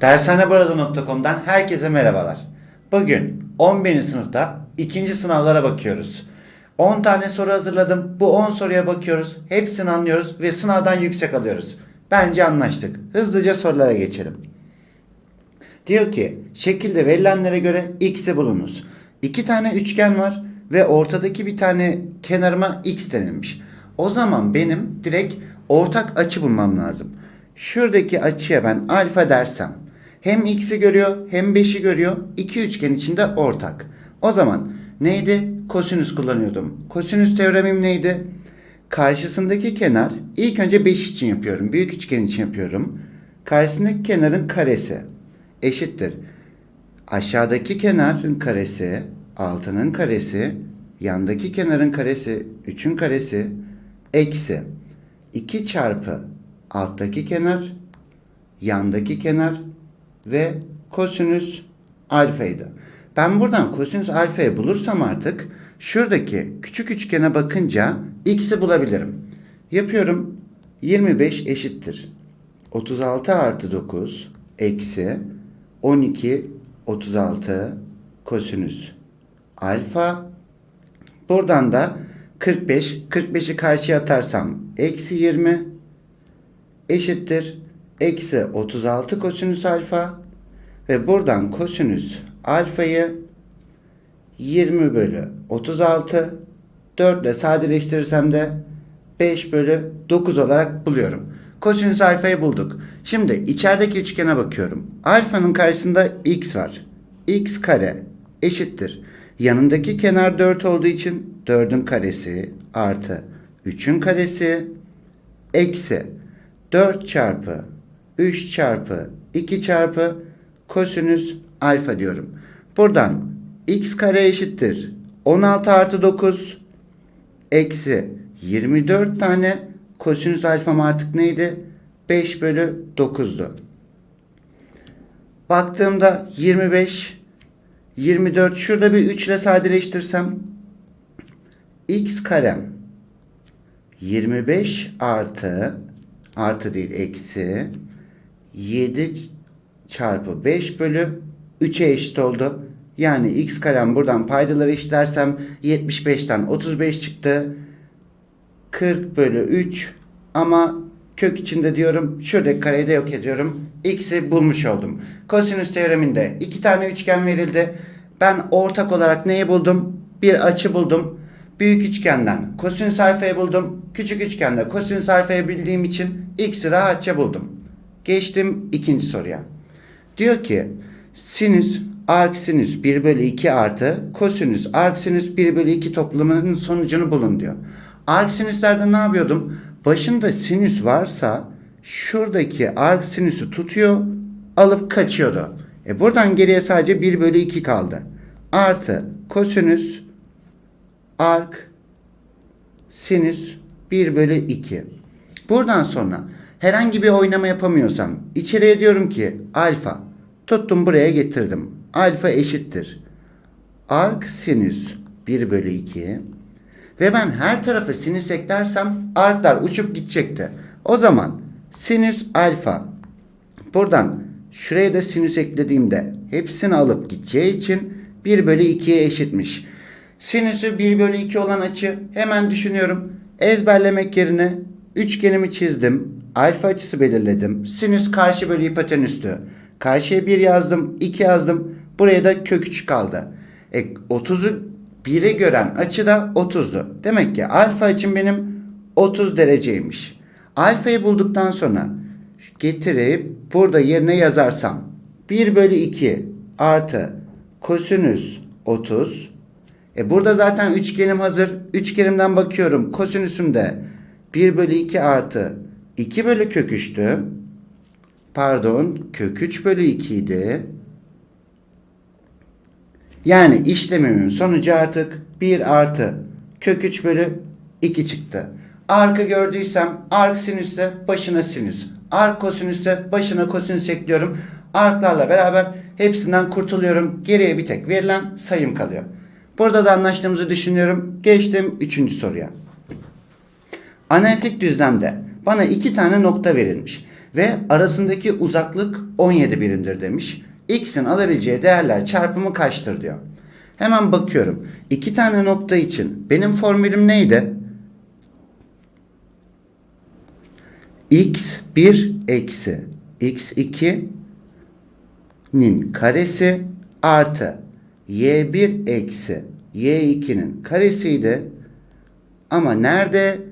Dershaneburada.com'dan herkese merhabalar. Bugün 11. sınıfta ikinci sınavlara bakıyoruz. 10 tane soru hazırladım. Bu 10 soruya bakıyoruz. Hepsini anlıyoruz ve sınavdan yüksek alıyoruz. Bence anlaştık. Hızlıca sorulara geçelim. Diyor ki şekilde verilenlere göre x'i bulunuz. İki tane üçgen var ve ortadaki bir tane kenarıma x denilmiş. O zaman benim direkt ortak açı bulmam lazım. Şuradaki açıya ben alfa dersem hem x'i görüyor hem 5'i görüyor. İki üçgen içinde ortak. O zaman neydi? Kosinüs kullanıyordum. Kosinüs teoremim neydi? Karşısındaki kenar ilk önce 5 için yapıyorum. Büyük üçgen için yapıyorum. Karşısındaki kenarın karesi eşittir. Aşağıdaki kenarın karesi, altının karesi, yandaki kenarın karesi, 3'ün karesi, eksi 2 çarpı alttaki kenar, yandaki kenar ve kosinüs alfaydı. Ben buradan kosinüs alfayı bulursam artık şuradaki küçük üçgene bakınca x'i bulabilirim. Yapıyorum. 25 eşittir. 36 artı 9 eksi 12 36 kosinüs alfa. Buradan da 45 45'i karşıya atarsam eksi 20 eşittir. Eksi 36 kosinüs alfa ve buradan kosinüs alfayı 20 bölü 36 4 ile sadeleştirirsem de 5 bölü 9 olarak buluyorum. Kosinüs alfayı bulduk. Şimdi içerideki üçgene bakıyorum. Alfanın karşısında x var. x kare eşittir. Yanındaki kenar 4 olduğu için 4'ün karesi artı 3'ün karesi eksi 4 çarpı 3 çarpı 2 çarpı kosinüs alfa diyorum. Buradan x kare eşittir. 16 artı 9 eksi 24 tane kosinüs alfam artık neydi? 5 bölü 9'du. Baktığımda 25 24 şurada bir 3 ile sadeleştirsem x karem 25 artı artı değil eksi 7 çarpı 5 bölü 3'e eşit oldu. Yani x karem buradan paydaları eşitlersem 75'ten 35 çıktı. 40 bölü 3 ama kök içinde diyorum şuradaki kareyi de yok ediyorum. X'i bulmuş oldum. Kosinüs teoreminde iki tane üçgen verildi. Ben ortak olarak neyi buldum? Bir açı buldum. Büyük üçgenden kosinüs alfayı buldum. Küçük üçgende kosinüs alfayı bildiğim için x'i rahatça buldum. Geçtim ikinci soruya. Diyor ki sinüs arksinüs 1 bölü 2 artı kosinüs arksinüs 1 bölü 2 toplamının sonucunu bulun diyor. Arksinüslerde ne yapıyordum? Başında sinüs varsa şuradaki arksinüsü tutuyor alıp kaçıyordu. E buradan geriye sadece 1 bölü 2 kaldı. Artı kosinüs ark sinüs 1 bölü 2. Buradan sonra herhangi bir oynama yapamıyorsam içeriye diyorum ki alfa tuttum buraya getirdim. Alfa eşittir. Ark sinüs 1 bölü 2 ve ben her tarafa sinüs eklersem arklar uçup gidecekti. O zaman sinüs alfa buradan şuraya da sinüs eklediğimde hepsini alıp gideceği için 1 bölü 2'ye eşitmiş. Sinüsü 1 bölü 2 olan açı hemen düşünüyorum. Ezberlemek yerine üçgenimi çizdim. Alfa açısı belirledim. Sinüs karşı bölü hipotenüstü. Karşıya 1 yazdım, 2 yazdım. Buraya da kök 3 kaldı. E, 30'u 1'e gören açı da 30'du. Demek ki alfa için benim 30 dereceymiş. Alfayı bulduktan sonra getirip burada yerine yazarsam 1 bölü 2 artı kosinüs 30 e burada zaten üçgenim hazır. Üçgenimden bakıyorum. Kosinüsüm de 1 bölü 2 artı 2 bölü kök 3'tü. Pardon kök 3 bölü 2 idi. Yani işlemimin sonucu artık 1 artı kök 3 bölü 2 çıktı. Arkı gördüysem ark sinüsse başına sinüs. Ark kosinüsse başına kosinüs ekliyorum. Arklarla beraber hepsinden kurtuluyorum. Geriye bir tek verilen sayım kalıyor. Burada da anlaştığımızı düşünüyorum. Geçtim 3. soruya. Analitik düzlemde bana iki tane nokta verilmiş. Ve arasındaki uzaklık 17 birimdir demiş. X'in alabileceği değerler çarpımı kaçtır diyor. Hemen bakıyorum. İki tane nokta için benim formülüm neydi? x1 eksi x2'nin karesi artı y1 eksi y2'nin karesiydi. Ama nerede?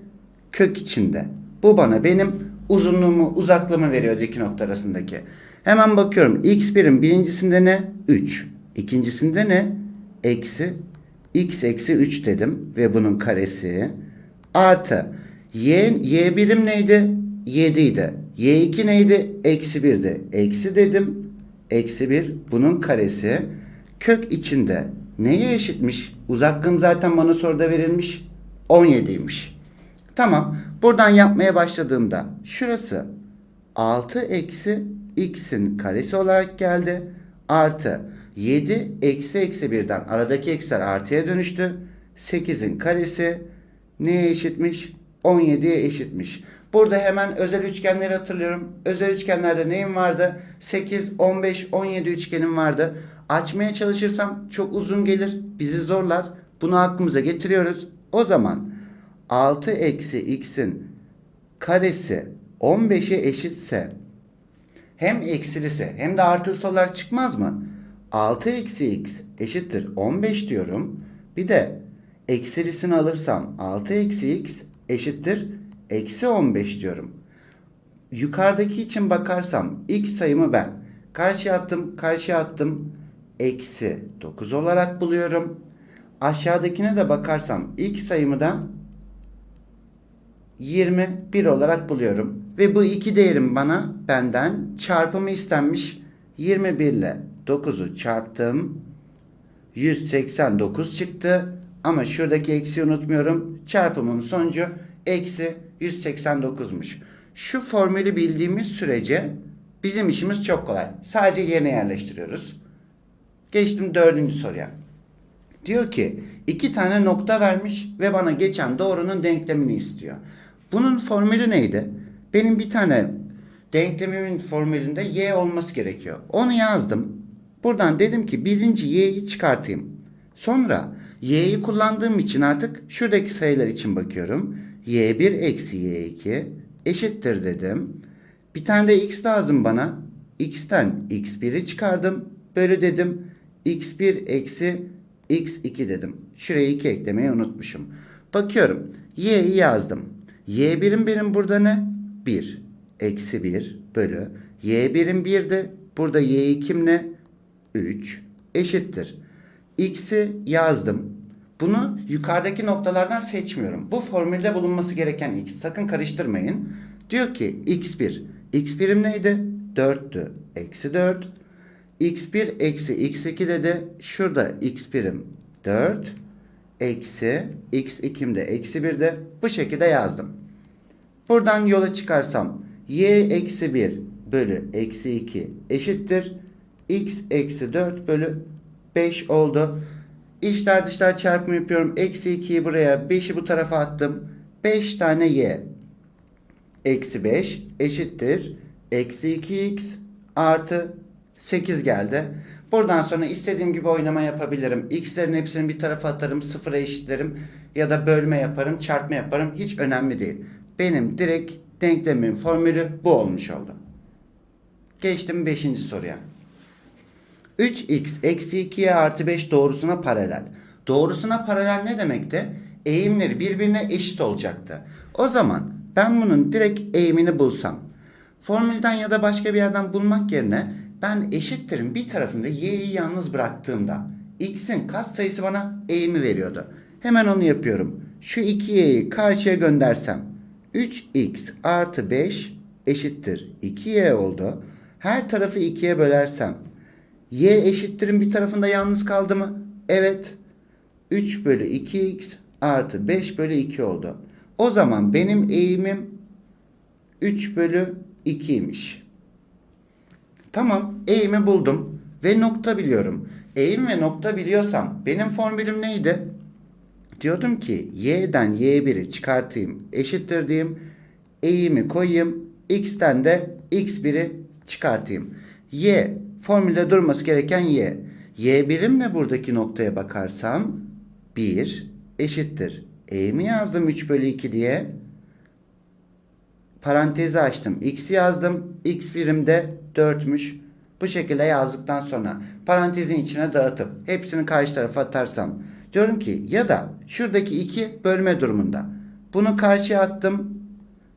Kök içinde. Bu bana benim uzunluğumu, uzaklığımı veriyor iki nokta arasındaki. Hemen bakıyorum. x1'in birincisinde ne? 3. İkincisinde ne? Eksi x eksi 3 dedim. Ve bunun karesi. Artı y, y birim neydi? 7 idi. Y2 neydi? Eksi 1'di. Eksi dedim. Eksi 1. Bunun karesi. Kök içinde neye eşitmiş? Uzaklığım zaten bana soruda verilmiş. 17'ymiş. Tamam. Buradan yapmaya başladığımda şurası 6 eksi x'in karesi olarak geldi. Artı 7 eksi eksi 1'den aradaki eksiler artıya dönüştü. 8'in karesi neye eşitmiş? 17'ye eşitmiş. Burada hemen özel üçgenleri hatırlıyorum. Özel üçgenlerde neyim vardı? 8, 15, 17 üçgenim vardı. Açmaya çalışırsam çok uzun gelir. Bizi zorlar. Bunu aklımıza getiriyoruz. O zaman 6 eksi x'in karesi 15'e eşitse hem eksilisi hem de artısı olarak çıkmaz mı? 6 eksi x eşittir 15 diyorum. Bir de eksilisini alırsam 6 eksi x eşittir eksi 15 diyorum. Yukarıdaki için bakarsam x sayımı ben karşıya attım karşıya attım eksi 9 olarak buluyorum. Aşağıdakine de bakarsam x sayımı da 21 olarak buluyorum. Ve bu iki değerim bana benden çarpımı istenmiş. 21 ile 9'u çarptım. 189 çıktı. Ama şuradaki eksiği unutmuyorum. Çarpımın sonucu eksi 189'muş. Şu formülü bildiğimiz sürece bizim işimiz çok kolay. Sadece yerine yerleştiriyoruz. Geçtim dördüncü soruya. Diyor ki iki tane nokta vermiş ve bana geçen doğrunun denklemini istiyor. Bunun formülü neydi? Benim bir tane denklemimin formülünde y olması gerekiyor. Onu yazdım. Buradan dedim ki birinci y'yi çıkartayım. Sonra y'yi kullandığım için artık şuradaki sayılar için bakıyorum. y1 eksi y2 eşittir dedim. Bir tane de x lazım bana. x'ten x1'i çıkardım. Böyle dedim. x1 eksi x2 dedim. Şuraya 2 eklemeyi unutmuşum. Bakıyorum. y'yi yazdım. Y1'im benim burada ne? 1. Eksi 1 bölü. y1'im 1'di. Burada y2'm ne? 3 eşittir. X'i yazdım. Bunu yukarıdaki noktalardan seçmiyorum. Bu formülde bulunması gereken x. Sakın karıştırmayın. Diyor ki x1. x1'im neydi? 4'tü. Eksi 4. x1 eksi x2 dedi. Şurada x1'im 4. Eksi x2'im de eksi 1 de bu şekilde yazdım. Buradan yola çıkarsam y eksi 1 bölü eksi 2 eşittir. x eksi 4 bölü 5 oldu. İçler dışlar çarpımı yapıyorum. Eksi 2'yi buraya 5'i bu tarafa attım. 5 tane y eksi 5 eşittir. Eksi 2x artı 8 geldi. Buradan sonra istediğim gibi oynama yapabilirim. X'lerin hepsini bir tarafa atarım. Sıfıra eşitlerim. Ya da bölme yaparım. Çarpma yaparım. Hiç önemli değil. Benim direkt denklemin formülü bu olmuş oldu. Geçtim 5. soruya. 3x eksi 2y artı 5 doğrusuna paralel. Doğrusuna paralel ne demekti? Eğimleri birbirine eşit olacaktı. O zaman ben bunun direkt eğimini bulsam. Formülden ya da başka bir yerden bulmak yerine ben eşittirin bir tarafında y'yi yalnız bıraktığımda x'in kat sayısı bana eğimi veriyordu. Hemen onu yapıyorum. Şu 2y'yi karşıya göndersem 3x artı 5 eşittir 2y oldu. Her tarafı 2'ye bölersem y eşittirin bir tarafında yalnız kaldı mı? Evet. 3 bölü 2x artı 5 bölü 2 oldu. O zaman benim eğimim 3 bölü 2'ymiş. Tamam eğimi buldum ve nokta biliyorum. Eğim ve nokta biliyorsam benim formülüm neydi? Diyordum ki y'den y1'i çıkartayım eşittir diyeyim. Eğimi koyayım x'ten de x1'i çıkartayım. y formülde durması gereken y. y birimle buradaki noktaya bakarsam 1 eşittir. E mi yazdım 3 bölü 2 diye? Parantezi açtım. X yazdım. X birimde 4'müş. Bu şekilde yazdıktan sonra parantezin içine dağıtıp hepsini karşı tarafa atarsam diyorum ki ya da şuradaki 2 bölme durumunda. Bunu karşıya attım.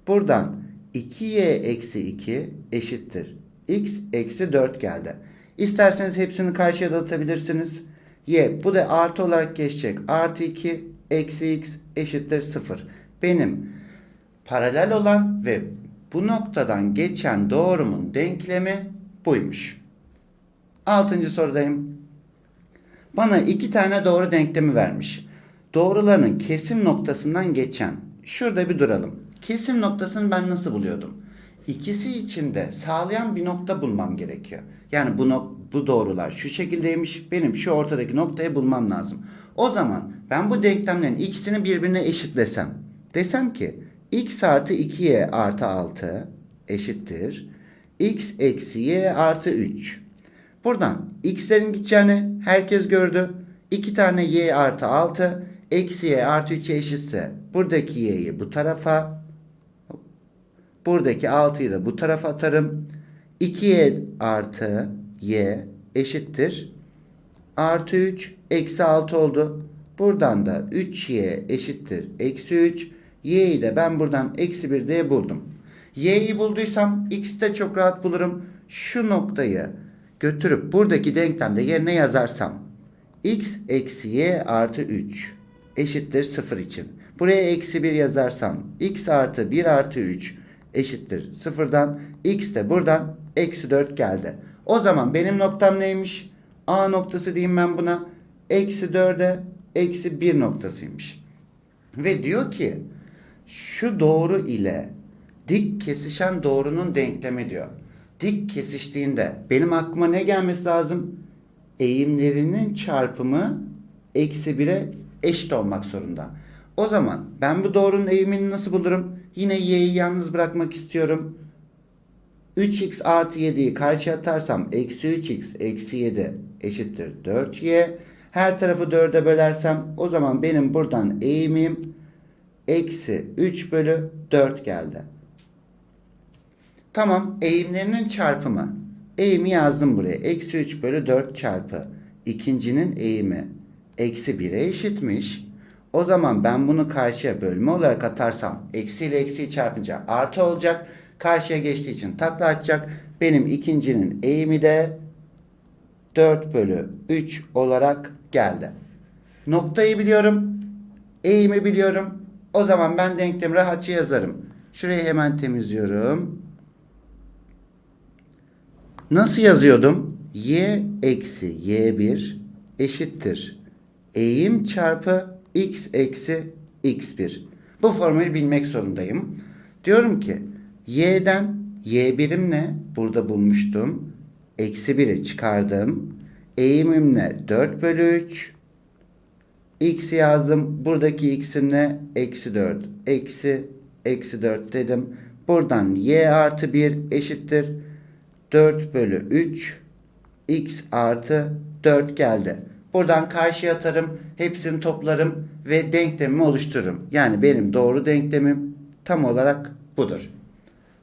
Buradan 2y eksi 2 eşittir. x eksi 4 geldi. İsterseniz hepsini karşıya dağıtabilirsiniz. y bu da artı olarak geçecek. Artı 2 eksi x eşittir 0. Benim paralel olan ve bu noktadan geçen doğrumun denklemi buymuş. Altıncı sorudayım. Bana iki tane doğru denklemi vermiş. Doğrularının kesim noktasından geçen. Şurada bir duralım. Kesim noktasını ben nasıl buluyordum? İkisi için de sağlayan bir nokta bulmam gerekiyor. Yani bu, nok- bu doğrular şu şekildeymiş. Benim şu ortadaki noktayı bulmam lazım. O zaman ben bu denklemlerin ikisini birbirine eşitlesem. Desem ki x artı 2y artı 6 eşittir. x eksi y artı 3. Buradan x'lerin gideceğini herkes gördü. 2 tane y artı 6 eksi y artı 3'e eşitse buradaki y'yi bu tarafa buradaki 6'yı da bu tarafa atarım. 2y artı y eşittir. Artı 3 eksi 6 oldu. Buradan da 3y eşittir. Eksi 3. y'yi de ben buradan eksi 1 diye buldum. y'yi bulduysam x'i de çok rahat bulurum. Şu noktayı götürüp buradaki denklemde yerine yazarsam x eksi y artı 3 eşittir 0 için. Buraya eksi 1 yazarsam x artı 1 artı 3 eşittir 0'dan x de buradan eksi 4 geldi. O zaman benim noktam neymiş? A noktası diyeyim ben buna. Eksi 4'e eksi 1 noktasıymış. Ve diyor ki şu doğru ile dik kesişen doğrunun denklemi diyor. Dik kesiştiğinde benim aklıma ne gelmesi lazım? Eğimlerinin çarpımı eksi 1'e eşit olmak zorunda. O zaman ben bu doğrunun eğimini nasıl bulurum? Yine y'yi yalnız bırakmak istiyorum. 3x artı 7'yi karşıya atarsam eksi 3x eksi 7 eşittir 4y. Her tarafı 4'e bölersem o zaman benim buradan eğimim eksi 3 bölü 4 geldi. Tamam eğimlerinin çarpımı. Eğimi yazdım buraya. Eksi 3 bölü 4 çarpı ikincinin eğimi eksi 1'e eşitmiş. O zaman ben bunu karşıya bölme olarak atarsam eksi ile eksiyi çarpınca artı olacak. Karşıya geçtiği için takla atacak. Benim ikincinin eğimi de 4 bölü 3 olarak geldi. Noktayı biliyorum. Eğimi biliyorum. O zaman ben denklemi rahatça yazarım. Şurayı hemen temizliyorum. Nasıl yazıyordum? y eksi y1 eşittir. Eğim çarpı x eksi x1. Bu formülü bilmek zorundayım. Diyorum ki y'den y birimle burada bulmuştum. Eksi 1'i çıkardım. Eğimimle 4 bölü 3. X yazdım. Buradaki x'imle eksi 4. Eksi eksi 4 dedim. Buradan y artı 1 eşittir. 4 bölü 3 x artı 4 geldi. Buradan karşıya atarım. Hepsini toplarım ve denklemimi oluştururum. Yani benim doğru denklemim tam olarak budur.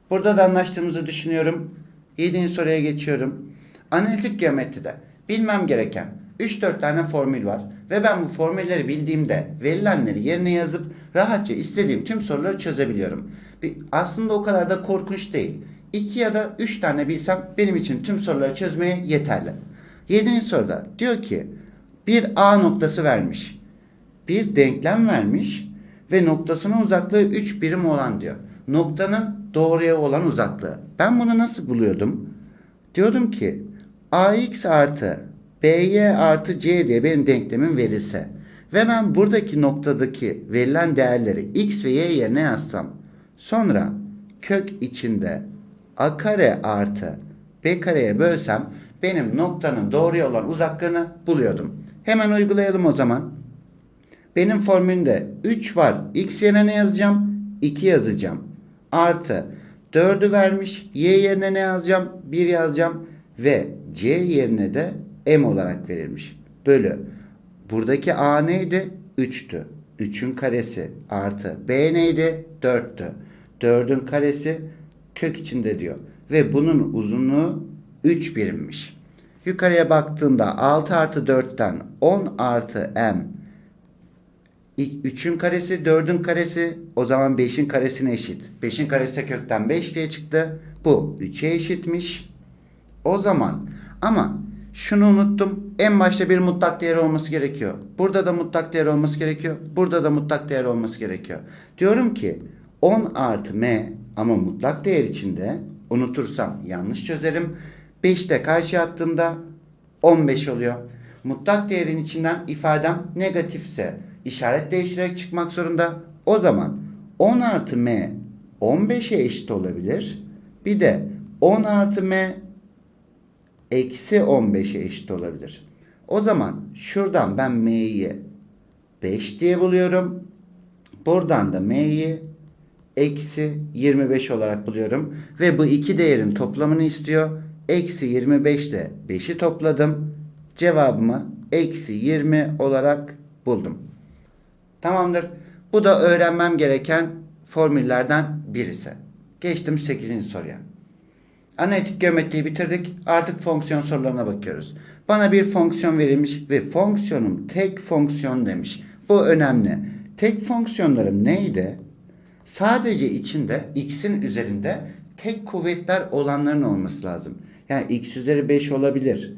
Burada da anlaştığımızı düşünüyorum. 7. soruya geçiyorum. Analitik geometride bilmem gereken 3-4 tane formül var ve ben bu formülleri bildiğimde verilenleri yerine yazıp rahatça istediğim tüm soruları çözebiliyorum. Bir, aslında o kadar da korkunç değil. 2 ya da 3 tane bilsem benim için tüm soruları çözmeye yeterli. 7. soruda diyor ki bir A noktası vermiş. Bir denklem vermiş ve noktasının uzaklığı 3 birim olan diyor. Noktanın doğruya olan uzaklığı. Ben bunu nasıl buluyordum? Diyordum ki ax artı by artı c diye benim denklemim verilse ve ben buradaki noktadaki verilen değerleri x ve y yerine yazsam sonra kök içinde a kare artı b kareye bölsem benim noktanın doğruya olan uzaklığını buluyordum. Hemen uygulayalım o zaman. Benim formülümde 3 var. X yerine ne yazacağım? 2 yazacağım. Artı 4'ü vermiş. Y yerine ne yazacağım? 1 yazacağım. Ve C yerine de M olarak verilmiş. Bölü. Buradaki A neydi? 3'tü. 3'ün karesi artı B neydi? 4'tü. 4'ün karesi kök içinde diyor. Ve bunun uzunluğu 3 birimmiş. Yukarıya baktığımda 6 artı 4'ten 10 artı M 3'ün karesi 4'ün karesi o zaman 5'in karesine eşit. 5'in karesi kökten 5 diye çıktı. Bu 3'e eşitmiş. O zaman ama şunu unuttum. En başta bir mutlak değer olması gerekiyor. Burada da mutlak değer olması gerekiyor. Burada da mutlak değer olması gerekiyor. Diyorum ki 10 artı m ama mutlak değer içinde unutursam yanlış çözerim. 5 de karşıya attığımda 15 oluyor. Mutlak değerin içinden ifadem negatifse işaret değiştirerek çıkmak zorunda. O zaman 10 artı m 15'e eşit olabilir. Bir de 10 artı m eksi 15'e eşit olabilir. O zaman şuradan ben m'yi 5 diye buluyorum. Buradan da m'yi eksi 25 olarak buluyorum. Ve bu iki değerin toplamını istiyor. Eksi 25 ile 5'i topladım. Cevabımı eksi 20 olarak buldum. Tamamdır. Bu da öğrenmem gereken formüllerden birisi. Geçtim 8. soruya. Analitik geometriyi bitirdik. Artık fonksiyon sorularına bakıyoruz. Bana bir fonksiyon verilmiş ve fonksiyonum tek fonksiyon demiş. Bu önemli. Tek fonksiyonlarım neydi? Sadece içinde x'in üzerinde tek kuvvetler olanların olması lazım. Yani x üzeri 5 olabilir.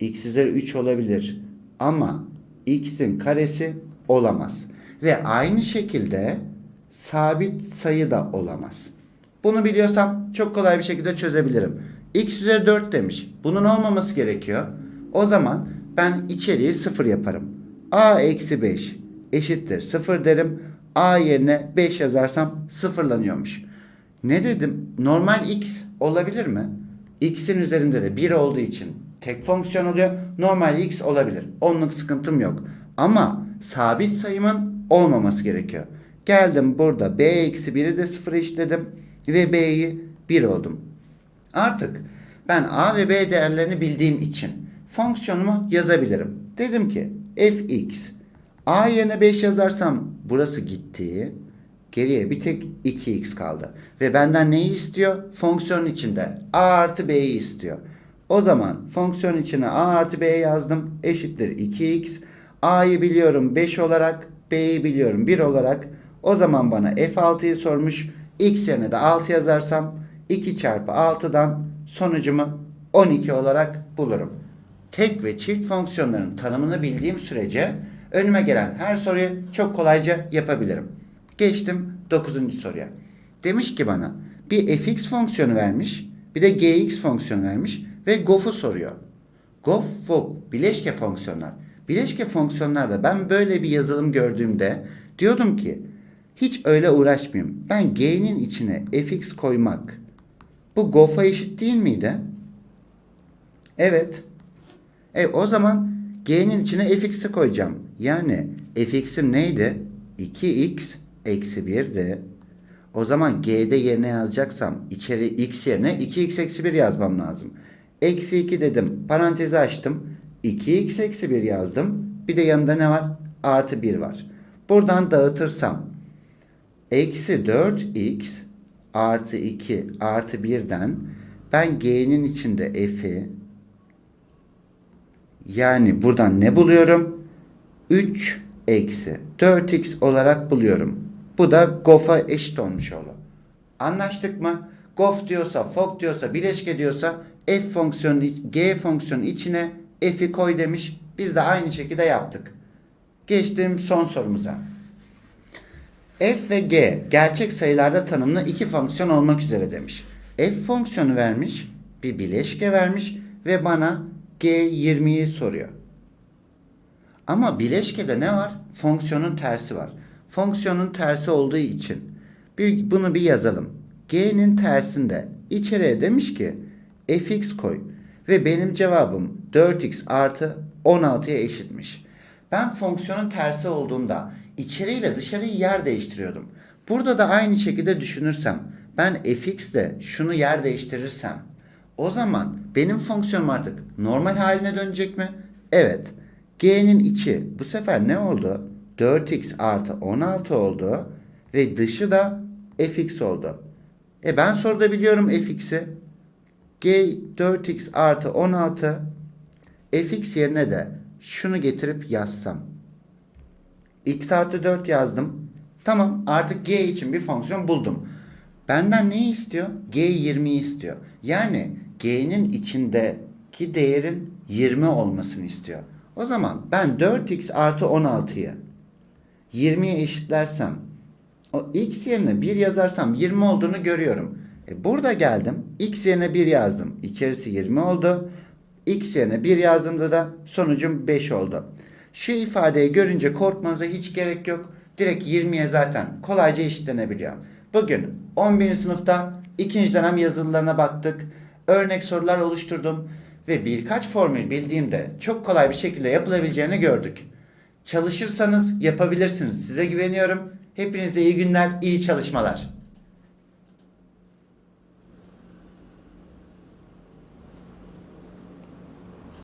x üzeri 3 olabilir. Ama x'in karesi olamaz. Ve aynı şekilde sabit sayı da olamaz. Bunu biliyorsam çok kolay bir şekilde çözebilirim. x üzeri 4 demiş. Bunun olmaması gerekiyor. O zaman ben içeriği 0 yaparım. a eksi 5 eşittir 0 derim. a yerine 5 yazarsam sıfırlanıyormuş. Ne dedim? Normal x olabilir mi? x'in üzerinde de 1 olduğu için tek fonksiyon oluyor. Normal x olabilir. Onluk sıkıntım yok. Ama sabit sayımın olmaması gerekiyor. Geldim burada b eksi 1'i de 0'a eşitledim ve b'yi 1 oldum. Artık ben a ve b değerlerini bildiğim için fonksiyonumu yazabilirim. Dedim ki fx a yerine 5 yazarsam burası gitti. Geriye bir tek 2x kaldı. Ve benden neyi istiyor? Fonksiyon içinde a artı b'yi istiyor. O zaman fonksiyon içine a artı b yazdım. Eşittir 2x. a'yı biliyorum 5 olarak. b'yi biliyorum 1 olarak. O zaman bana f6'yı sormuş. X yerine de 6 yazarsam 2 çarpı 6'dan sonucumu 12 olarak bulurum. Tek ve çift fonksiyonların tanımını bildiğim sürece önüme gelen her soruyu çok kolayca yapabilirim. Geçtim 9. soruya. Demiş ki bana bir fx fonksiyonu vermiş bir de gx fonksiyonu vermiş ve gof'u soruyor. Gof, fok, bileşke fonksiyonlar. Bileşke fonksiyonlarda ben böyle bir yazılım gördüğümde diyordum ki hiç öyle uğraşmayayım. Ben g'nin içine fx koymak bu gof'a eşit değil miydi? Evet. E o zaman g'nin içine fx'i koyacağım. Yani fx'im neydi? 2x eksi 1'di. O zaman g'de yerine yazacaksam içeri x yerine 2x eksi 1 yazmam lazım. Eksi 2 dedim. Parantezi açtım. 2x eksi 1 yazdım. Bir de yanında ne var? Artı 1 var. Buradan dağıtırsam eksi 4x artı 2 artı 1'den ben g'nin içinde f'i yani buradan ne buluyorum? 3 eksi 4x olarak buluyorum. Bu da gof'a eşit olmuş oldu. Anlaştık mı? Gof diyorsa, fok diyorsa, bileşke diyorsa f fonksiyonu, g fonksiyonu içine f'i koy demiş. Biz de aynı şekilde yaptık. Geçtim son sorumuza. F ve g gerçek sayılarda tanımlı iki fonksiyon olmak üzere demiş. f fonksiyonu vermiş, bir bileşke vermiş ve bana g 20'yi soruyor. Ama bileşkede ne var? Fonksiyonun tersi var. Fonksiyonun tersi olduğu için bir, bunu bir yazalım. G'nin tersinde içeriye demiş ki fx koy ve benim cevabım 4x artı 16'ya eşitmiş. Ben fonksiyonun tersi olduğunda içeriyle dışarıyı yer değiştiriyordum. Burada da aynı şekilde düşünürsem ben fx de şunu yer değiştirirsem o zaman benim fonksiyonum artık normal haline dönecek mi? Evet. G'nin içi bu sefer ne oldu? 4x artı 16 oldu ve dışı da fx oldu. E ben soruda biliyorum fx'i. G 4x artı 16 fx yerine de şunu getirip yazsam. X artı 4 yazdım. Tamam artık g için bir fonksiyon buldum. Benden neyi istiyor? G 20'yi istiyor. Yani g'nin içindeki değerin 20 olmasını istiyor. O zaman ben 4x artı 16'yı 20'ye eşitlersem o x yerine 1 yazarsam 20 olduğunu görüyorum. E burada geldim. x yerine 1 yazdım. İçerisi 20 oldu. x yerine 1 yazdığımda da sonucum 5 oldu. Şu ifadeyi görünce korkmanıza hiç gerek yok. Direkt 20'ye zaten kolayca eşitlenebiliyor. Bugün 11. sınıfta ikinci dönem yazılılarına baktık. Örnek sorular oluşturdum ve birkaç formül bildiğimde çok kolay bir şekilde yapılabileceğini gördük. Çalışırsanız yapabilirsiniz. Size güveniyorum. Hepinize iyi günler, iyi çalışmalar.